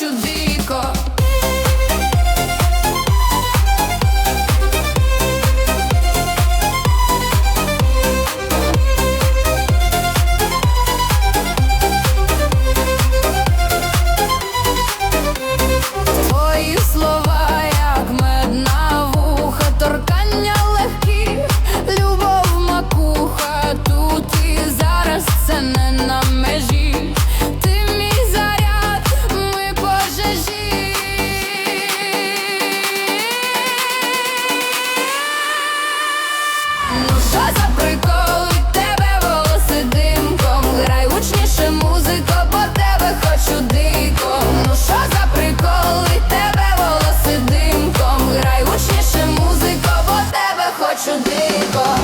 should be Що за приколи тебе волоси димком? Грай гучніше музико, бо тебе хочу дико. Ну що за приколи тебе волоси димком? Грай гучніше музико, бо тебе хочу дико.